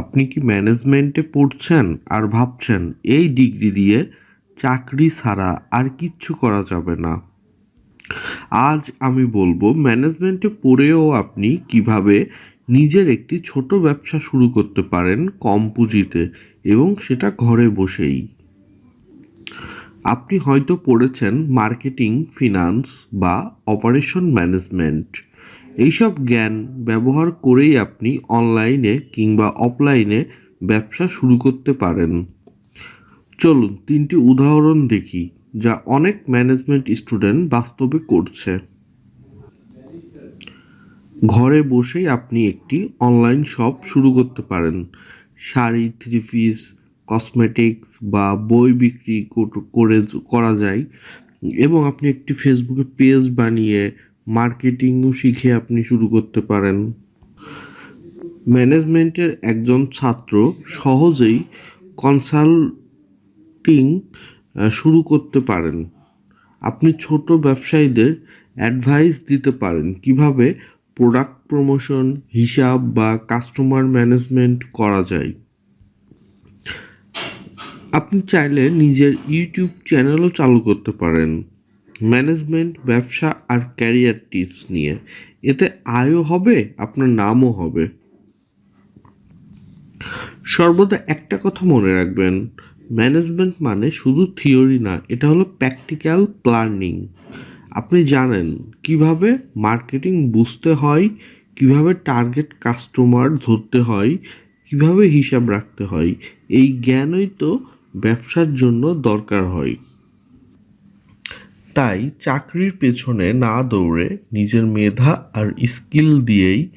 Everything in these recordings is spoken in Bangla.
আপনি কি ম্যানেজমেন্টে পড়ছেন আর ভাবছেন এই ডিগ্রি দিয়ে চাকরি ছাড়া আর কিচ্ছু করা যাবে না? আজ আমি বলব ম্যানেজমেন্টে পড়েও আপনি কীভাবে নিজের একটি ছোট ব্যবসা শুরু করতে পারেন কম পুঁজিতে এবং সেটা ঘরে বসেই। আপনি হয়তো পড়েছেন মার্কেটিং ফিনান্স বা অপারেশন ম্যানেজমেন্ট এইসব জ্ঞান ব্যবহার করেই আপনি অনলাইনে কিংবা অফলাইনে ব্যবসা শুরু করতে পারেন। চলুন তিনটি উদাহরণ দেখি যা অনেক ম্যানেজমেন্ট স্টুডেন্ট বাস্তবে করছে। ঘরে বসেই আপনি একটি অনলাইন শপ শুরু করতে পারেন। শাড়ি, থ্রি পিস, কসমেটিক্স বা বই বিক্রি করে, করা যায় এবং আপনি একটি ফেসবুকে পেজ বানিয়ে মার্কেটিংও শিখে আপনি শুরু করতে পারেন। ম্যানেজমেন্টের একজন ছাত্র সহজেই কনসাল্টিং শুরু করতে পারেন। আপনি ছোট ব্যবসায়ীদের অ্যাডভাইস দিতে পারেন কীভাবে প্রোডাক্ট প্রমোশন, হিসাব বা কাস্টমার ম্যানেজমেন্ট করা যায়। আপনি চাইলে নিজের ইউটিউব চ্যানেলও চালু করতে পারেন। ম্যানেজমেন্ট, ব্যবসা আর ক্যারিয়ার টিপস নিয়ে। এতে আয়ও হবে, আপনার নামও হবে। সর্বদা একটা কথা মনে রাখবেন, ম্যানেজমেন্ট মানে শুধু থিওরি না, এটা হলো প্র্যাকটিক্যাল প্ল্যানিং। আপনি জানেন কীভাবে মার্কেটিং বুঝতে হয়, কীভাবে টার্গেট কাস্টমার ধরতে হয়, কীভাবে হিসাব রাখতে হয়, এই জ্ঞানই তো ব্যবসার জন্য দরকার হয়। তাই চাকরির পেছনে না দৌড়ে নিজের মেধা আর স্কিল দিয়েই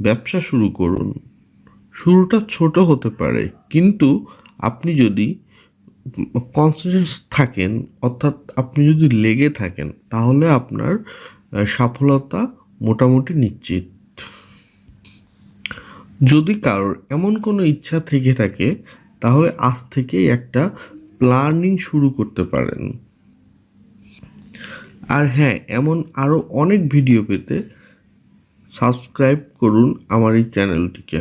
ব্যবসা শুরু করুন। শুরুটা ছোট হতে পারে, কিন্তু আপনি যদি কনসিডারেন্স থাকেন, অর্থাৎ আপনি যদি লেগে থাকেন, তাহলে আপনার সফলতা মোটামুটি নিশ্চিত। যদি কারোর এমন কোনো ইচ্ছা থেকে থাকে, তাহলে আজ থেকেই একটা প্ল্যানিং শুরু করতে পারেন। আর হ্যাঁ এমন আরও অনেক ভিডিও পেতে সাবস্ক্রাইব করুন আমার এই চ্যানেলটিকে